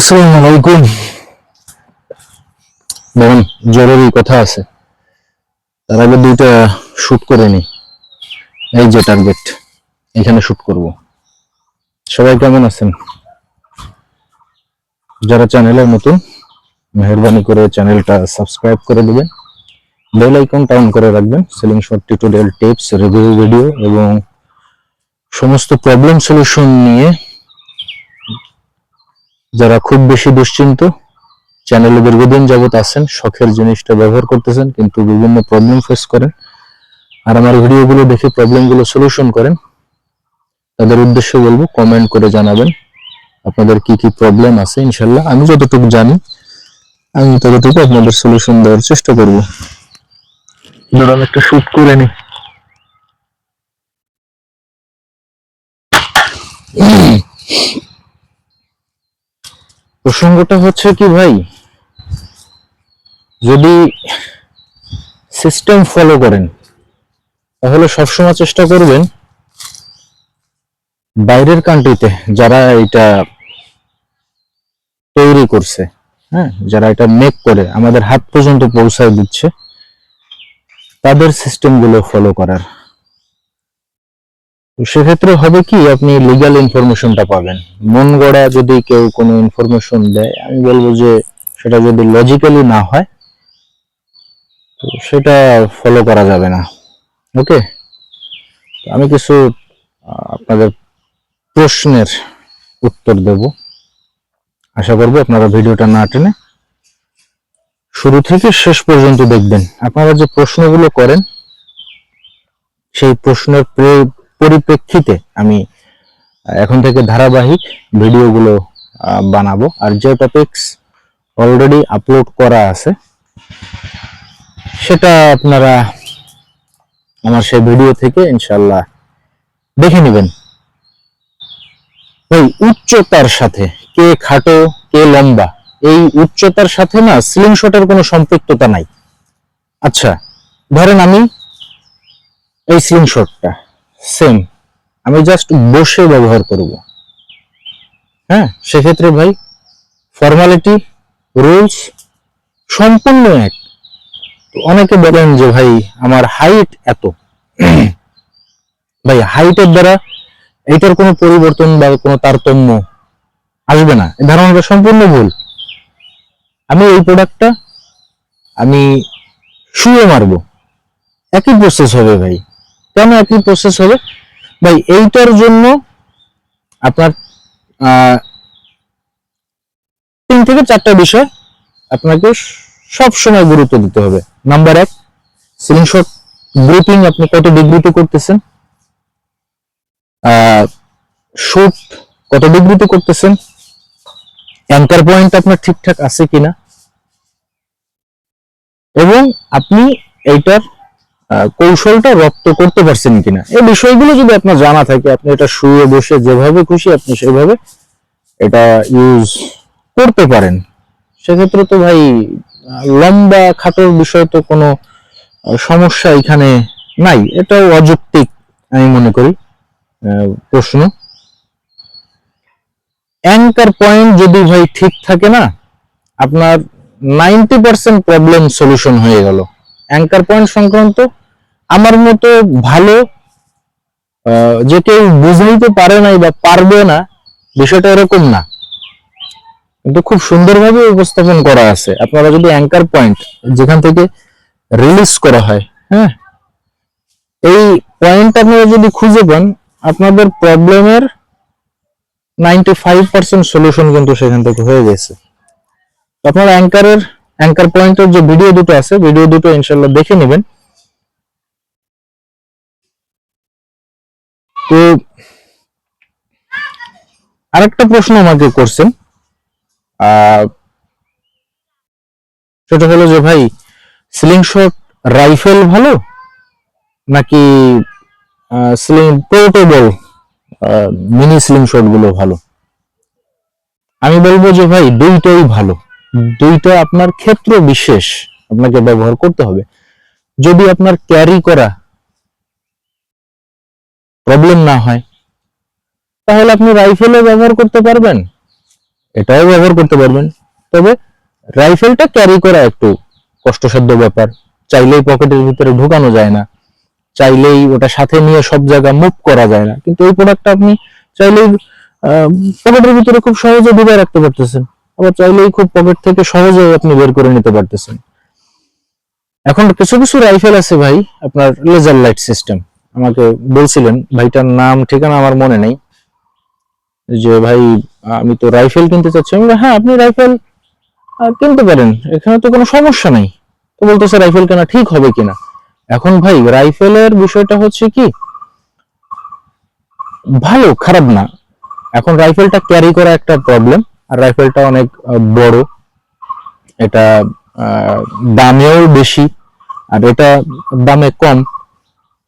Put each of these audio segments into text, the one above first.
আসসালামু আলাইকুম। জরুরি কথা আছে। তার আগে দুইটা শুট করে নি। এই যে টার্গেট এখানে শুট করব। সবাই কেমন আছেন? যারা চ্যানেলের নতুন, মেহরবানি করে চ্যানেলটা সাবস্ক্রাইব করে দিবেন। বেল আইকনটা অন করে রাখবেন। Selling short tutorial tips review video এবং সমস্ত প্রবলেম সলিউশন নিয়ে যারা খুব বেশি দুশ্চিন্ত চ্যানেলে দীর্ঘদিন যাবত আছেন, শখের জিনিসটা ব্যবহার করতেছেন, কিন্তু বিভিন্ন প্রবলেম ফেস করেন। আর আমার ভিডিওগুলো দেখে প্রবলেমগুলো সলিউশন করেন। তাদের উদ্দেশ্যে বলব কমেন্ট করে জানাবেন আপনাদের কি কি প্রবলেম আছে ইনশাল্লাহ আমি যতটুকু জানি, আমি ততটুকু আপনাদের সলিউশন দেওয়ার চেষ্টা করব। ধরুন একটা শুট করে নি প্রসঙ্গটা হচ্ছে কি ভাই? যদি সিস্টেম ফলো করেন, তাহলে সবসময় চেষ্টা করবেন বাইরের কান্ট্রিতে যারা এটা তৈরি করছে হ্যাঁ যারা এটা মেক করে, আমাদের হাত পর্যন্ত পৌঁছায় দিচ্ছে, তাদের সিস্টেমগুলো ফলো করার সেক্ষেত্রে হবে কি, আপনি লিগ্যাল ইনফরমেশনটা পাবেন। মন গড়া যদি কেউ কোনো ইনফরমেশন দেয়, আমি বলব যে সেটা যদি লজিক্যালি না হয়, তো সেটা ফলো করা যাবে না। ওকে আমি কিছু আপনাদের প্রশ্নের উত্তর দেব। আশা করব আপনারা ভিডিওটা না টেনে শুরু থেকে শেষ পর্যন্ত দেখবেন। আপনারা যে প্রশ্নগুলো করেন, সেই প্রশ্নের প্রে- পরিপ্রেক্ষিতে আমি এখন থেকে ধারাবাহিক ভিডিওগুলো বানাবো। আর যে টপিকস অলরেডি আপলোড করা আছে, সেটা আপনারা আমার সেই ভিডিও থেকে ইনশাল্লাহ দেখে নেবেন। ওই উচ্চতার সাথে, কে খাটো, কে লম্বা, এই উচ্চতার সাথে না স্লিং শটের কোনো সম্পৃক্ততা নাই। আচ্ছা ধরেন আমি এই স্লিং শটটা সেম আমি জাস্ট বসে ব্যবহার করব। হ্যাঁ সেক্ষেত্রে ভাই ফর্মালিটি রুলস সম্পূর্ণ এক। অনেকে বলেন যে ভাই, আমার হাইট এত। ভাই হাইটের দ্বারা এটার কোনো পরিবর্তন বা কোনো তারতম্য আসবে না। এই ধারণাটা সম্পূর্ণ ভুল। আমি এই প্রোডাক্টটা আমি শুয়ে মারবো। একই প্রসেস হবে ভাই। কেন একই প্রসেস হবে? ভাই, এইটার জন্য আপনার তিন থেকে চারটা বিষয় আপনাকে সব সময় গুরুত্ব দিতে হবে। নাম্বার এক সিলিং শট গ্রিপিং আপনি কত ডিগ্রিতে করতেছেন? শুট কত ডিগ্রিতে করতেছেন? অ্যাঙ্কার পয়েন্ট আপনার ঠিকঠাক আছে কিনা? এবং আপনি এইটার কৌশলটা রপ্ত করতে পারছেন কিনা? এই বিষয়গুলো যদি আপনার জানা থাকে, আপনি এটা শুয়ে বসে যেভাবে খুশি আপনি সেভাবে এটা ইউজ করতে পারেন। সেক্ষেত্রে তো ভাই, লম্বা খাটোর বিষয় তো কোনো সমস্যা এখানে নাই। এটাও অযৌক্তিক আমি মনে করি প্রশ্ন। অ্যাঙ্কার পয়েন্ট যদি ভাই ঠিক থাকে না, আপনার নাইনটি পার্সেন্ট প্রবলেম সলিউশন হয়ে গেল। অ্যাঙ্কার পয়েন্ট সংক্রান্ত আমার মতো ভালো যে কেউ বুঝাইতে পারে নাই বা পারবে না, বিষয়টা এরকম না। কিন্তু খুব সুন্দরভাবে উপস্থাপন করা আছে। আপনারা যদি অ্যাঙ্কার পয়েন্ট যেখান থেকে রিলিজ করা হয় হ্যাঁ এই পয়েন্ট আপনারা যদি খুঁজে পান, আপনাদের প্রবলেমের নাইনটি ফাইভ পার্সেন্ট সলিউশন কিন্তু সেখান থেকে হয়ে গেছে। আপনারা অ্যাঙ্কারের অ্যাঙ্কার পয়েন্টের যে ভিডিও দুটো আছে ভিডিও দুটো ইনশাল্লাহ দেখে নেবেন। তো আরেকটা প্রশ্ন আমাকে করছেন। সেটা হলো যে ভাই সিলিং শট রাইফেল ভালো? নাকি স্লিং পোর্টেবল মিনি স্লিং শটগুলো ভালো? আমি বলব যে ভাই, দুইটাই ভালো। দুইটা আপনার ক্ষেত্র বিশেষ, আপনাকে ব্যবহার করতে হবে। যদি আপনার ক্যারি করা প্রবলেম না হয়। তাহলে আপনি রাইফেলও ব্যবহার করতে পারবেন, এটাও ব্যবহার করতে পারবেন। তবে রাইফেলটা ক্যারি করা একটু কষ্টসাধ্য ব্যাপার। চাইলেই পকেটের ভিতরে ঢুকানো যায় না। চাইলেই ওটা সাথে নিয়ে সব জায়গা মুভ করা যায় না। কিন্তু এই প্রোডাক্টটা আপনি চাইলেই পকেটের ভিতরে খুব সহজে ঢুকায় রাখতে পারতেছেন। আবার চাইলেই খুব পকেট থেকে সহজে আপনি বের করে নিতে পারতেছেন। এখন কিছু কিছু রাইফেল আছে ভাই, আপনার লেজার লাইট সিস্টেম আমাকে বলছিলেন, ভাইটার নাম, ঠিকানা আমার মনে নেই। যে, ভাই, আমি তো রাইফেল কিনতে চাচ্ছি। আমি হ্যাঁ আপনি রাইফেল কিনতে পারেন। এখানে তো কোনো সমস্যা নাই। তো বলতেছে, রাইফেল কেনা ঠিক হবে কিনা? এখন ভাই, রাইফেলের বিষয়টা হচ্ছে কি? ভালো, খারাপ না। এখন রাইফেলটা ক্যারি করা একটা প্রবলেম আর রাইফেলটা অনেক বড়। এটা দামেও বেশি, আর এটা দামে কম।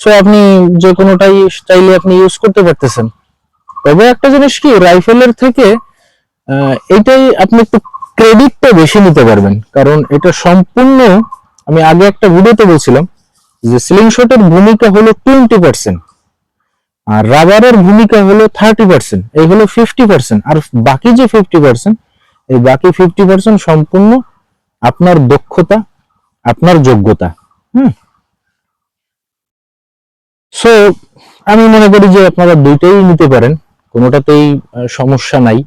সো আপনি যে কোনোটাই চাইলে আপনি ইউজ করতে পারতেছেন। তবে একটা জিনিস কি রাইফেলের থেকে আহ, এইটাই আপনি একটু ক্রেডিটটা বেশি নিতে পারবেন। কারণ এটা সম্পূর্ণ আমি আগে একটা ভিডিওতে বলছিলাম যে সিলিং শটের ভূমিকা হলো টোয়েন্টি পার্সেন্ট আর রাবারের ভূমিকা হলো থার্টি পার্সেন্ট এই হলো ফিফটি পার্সেন্ট আর বাকি যে ফিফটি পার্সেন্ট এই বাকি ফিফটি পার্সেন্ট সম্পূর্ণ আপনার দক্ষতা আপনার যোগ্যতা। হুম? সো আমি মনে করি যে আপনারা দুইটাই নিতে পারেন, কোনোটাতেই সমস্যা নাই।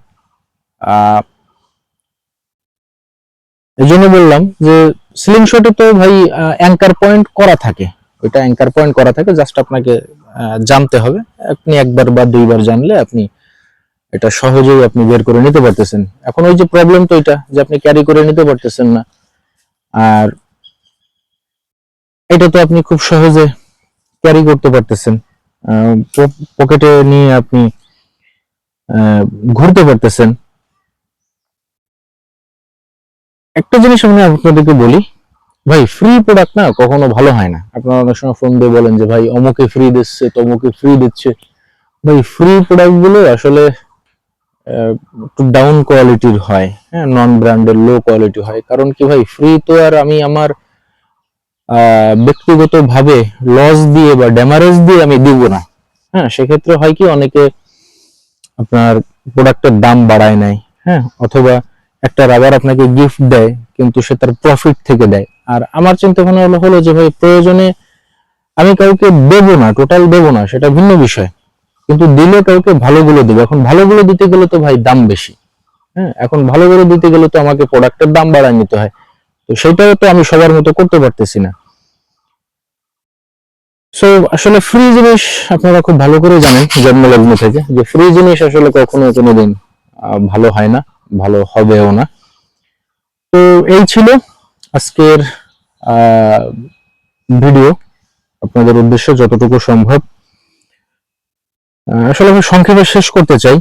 এই জন্য বললাম যে সিলিং শটে তো ভাই অ্যাঙ্কার পয়েন্ট করা থাকে। ওইটা অ্যাঙ্কার পয়েন্ট করা থাকে জাস্ট আপনাকে জানতে হবে। আপনি একবার বা দুইবার জানলে আপনি এটা সহজেই আপনি বের করে নিতে পারতেছেন। এখন ওই যে প্রবলেম তো এটা, যে আপনি ক্যারি করে নিতে পারতেছেন না। আর এটা তো আপনি খুব সহজে ক্যারি করতে পারতেছেন। পকেটে নিয়ে আপনি ঘুরতে পারতেছেন। একটা জিনিস আমি আপনাদেরকে বলি, ভাই ফ্রি প্রোডাক্ট না কখনো ভালো হয় না। আপনারা অনেক সময় ফোন দিয়ে বলেন যে, ভাই, অমুকে ফ্রি দিচ্ছে, তমুকে ফ্রি দিচ্ছে। ভাই ফ্রি প্রোডাক্টগুলো আসলে একটু ডাউন কোয়ালিটির হয় হ্যাঁ নন ব্র্যান্ডের লো কোয়ালিটি হয়। কারণ কি ভাই ফ্রি তো আর আমি আমার ব্যক্তিগতভাবে লস দিয়ে বা ড্যামারেজ দিয়ে আমি দিব না। হ্যাঁ সেক্ষেত্রে হয় কি, অনেকে আপনার প্রোডাক্টের দাম বাড়ায় নাই হ্যাঁ অথবা একটা রাবার আপনাকে গিফট দেয়, কিন্তু সে তার প্রফিট থেকে দেয়। আর আমার চিন্তা ভাবনা হলো হলো যে ভাই, প্রয়োজনে আমি কাউকে দেবো না টোটাল দেবো না, সেটা ভিন্ন বিষয়। কিন্তু দিলে কাউকে ভালোগুলো দেবো। এখন ভালোগুলো দিতে গেলে তো ভাই দাম বেশি। হ্যাঁ এখন ভালোগুলো দিতে গেলে তো আমাকে প্রোডাক্টের দাম বাড়ায় নিতে হয়। তো সেটাও তো আমি সবার মতো করতে পারতেছি না। সো আসলে ফ্রি জিনিস আপনারা খুব ভালো করে জানেন জন্মলগ্ন থেকে। যে ফ্রি জিনিস আসলে কখনো কোনোদিন ভালো হয় না, ভালো হবেও না। তো এই ছিল আজকের ভিডিও আপনাদের উদ্দেশ্য যতটুকু সম্ভব। আসলে আমি সংক্ষেপে শেষ করতে চাই।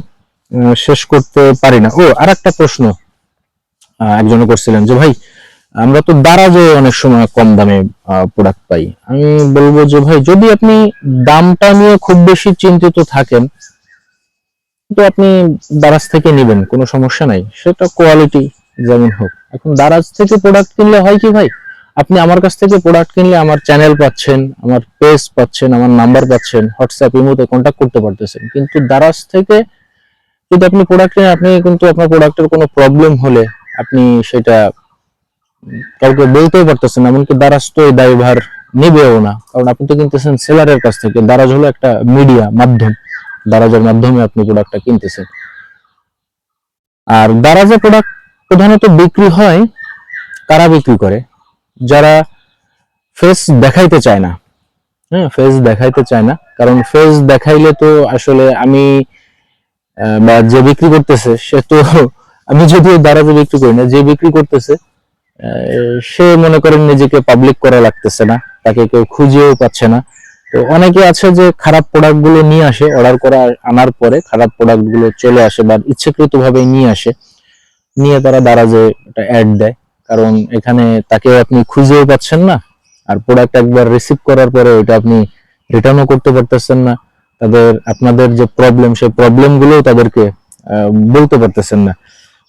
শেষ করতে পারি না। ও আর একটা প্রশ্ন একজনে করছিলেন যে, ভাই আমরা তো দারাজে অনেক সময় কম দামে প্রোডাক্ট পাই। আমি বলব যে, ভাই, যদি আপনি দামটা নিয়ে খুব বেশি চিন্তিত থাকেন, তো আপনি দারাজ থেকে নেবেন, কোনো সমস্যা নাই। সেটা কোয়ালিটি যেমন হোক। এখন দারাজ থেকে প্রোডাক্ট কিনলে হয় কি, ভাই? আপনি আমার কাছ থেকে প্রোডাক্ট কিনলে আমার চ্যানেল পাচ্ছেন, আমার পেজ পাচ্ছেন, আমার নাম্বার পাচ্ছেন হোয়াটসঅ্যাপ ইমোতে কন্ট্যাক্ট করতে পারতেছেন। কিন্তু দারাজ থেকে যদি আপনি প্রোডাক্ট নেন আপনি কিন্তু আপনার প্রোডাক্টের কোনো প্রবলেম হলে আপনি সেটা কাউকে বলতেও পারতেছেন এমনকি দারাজ তো এই দায়ভার নেবেও না। কারণ আপনি তো কিনতেছেন সেলারের কাছ থেকে। দারাজ হলো একটা মিডিয়া মাধ্যম। দারাজের মাধ্যমে আপনি প্রোডাক্টটা কিনতেছেন। আর দারাজে প্রোডাক্ট প্রধানত বিক্রি হয় কারা বিক্রি করে? যারা ফেস দেখাইতে চায় না। হ্যাঁ ফেস দেখাইতে চায় না। কারণ ফেস দেখাইলে তো আসলে আমি বা যে বিক্রি করতেছে, সে তো, আমি যদিও দারাজে বিক্রি করি না, যে বিক্রি করতেছে সে মনে করেন নিজেকে পাবলিক করা লাগতেছে না, তাকে কেউ খুঁজেও পাচ্ছে না। তো অনেকে আছে যে খারাপ প্রোডাক্টগুলো নিয়ে আসে অর্ডার করা আনার পরে খারাপ প্রোডাক্টগুলো চলে আসে বা ইচ্ছাকৃত ভাবে নিয়ে আসে, নিয়ে তারা দারাজে একটা অ্যাড দেয়। কারণ এখানে তাকে আপনি খুঁজেও পাচ্ছেন না, আর প্রোডাক্ট একবার রিসিভ করার পরে ওইটা আপনি রিটার্নও করতে পারতেছেন না। তাদের, আপনাদের যে প্রবলেম সেই প্রবলেমগুলো তাদেরকে বলতে পারতেছেন না।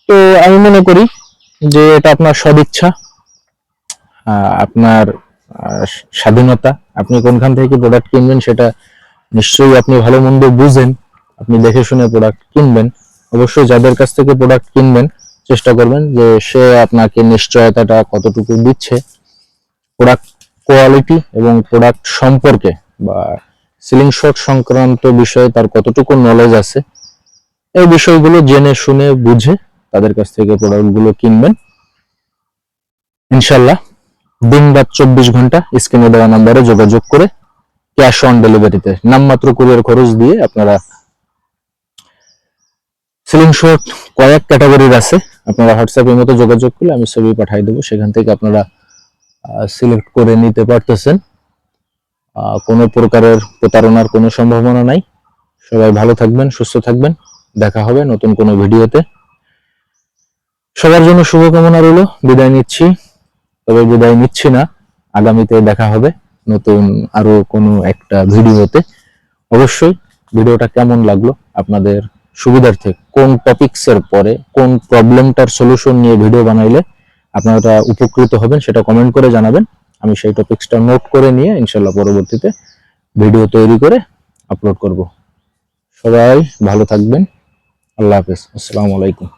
তো আমি মনে করি যে এটা আপনার সদিচ্ছা আপনার স্বাধীনতা, আপনি কোনখান থেকে প্রোডাক্ট কিনবেন সেটা নিশ্চয়ই আপনি ভালো মন্দ বুঝেন, আপনি দেখে শুনে প্রোডাক্ট কিনবেন। অবশ্যই যাদের কাছ থেকে প্রোডাক্ট কিনবেন, চেষ্টা করবেন যে সে আপনাকে নিশ্চয়তাটা কতটুকু দিচ্ছে। প্রোডাক্ট কোয়ালিটি এবং প্রোডাক্ট সম্পর্কে বা সিলিং শট সংক্রান্ত বিষয়ে তার কতটুকু নলেজ আছে, এই বিষয়গুলো জেনে শুনে বুঝে তাদের কাছ থেকে প্রোডাক্টগুলো কিনবেন। ইনশাল্লাহ দিন রাত চব্বিশ ঘণ্টা স্ক্রিনে দেওয়া নাম্বারে যোগাযোগ করে ক্যাশ অন ডেলিভারিতে নামমাত্র কুরিয়ার খরচ দিয়ে আপনারা সিলিং শট কয়েক ক্যাটাগরির আছে। আপনারা হোয়াটসঅ্যাপের মতো যোগাযোগ করলে আমি ছবি পাঠিয়ে দেবো। সেখান থেকে আপনারা সিলেক্ট করে নিতে পারতেছেন। কোনো প্রকারের প্রতারণার কোনো সম্ভাবনা নাই। সবাই ভালো থাকবেন, সুস্থ থাকবেন। দেখা হবে নতুন কোনো ভিডিওতে সবার জন্য শুভকামনা রইল। বিদায় নিচ্ছি। তবে বিদায় নিচ্ছি না। আগামীতে দেখা হবে নতুন আরও কোনো একটা ভিডিওতে। অবশ্যই ভিডিওটা কেমন লাগল, আপনাদের সুবিধার্থে, কোন টপিকস এর পরে, কোন প্রবলেমটার সলিউশন নিয়ে ভিডিও বানাইলে আপনারা উপকৃত হবেন সেটা কমেন্ট করে জানাবেন। আমি সেই টপিকসটা নোট করে নিয়ে ইনশাল্লাহ পরবর্তীতে ভিডিও তৈরি করে আপলোড করব। সবাই ভালো থাকবেন। আল্লাহ হাফেজ। আসসালামু আলাইকুম।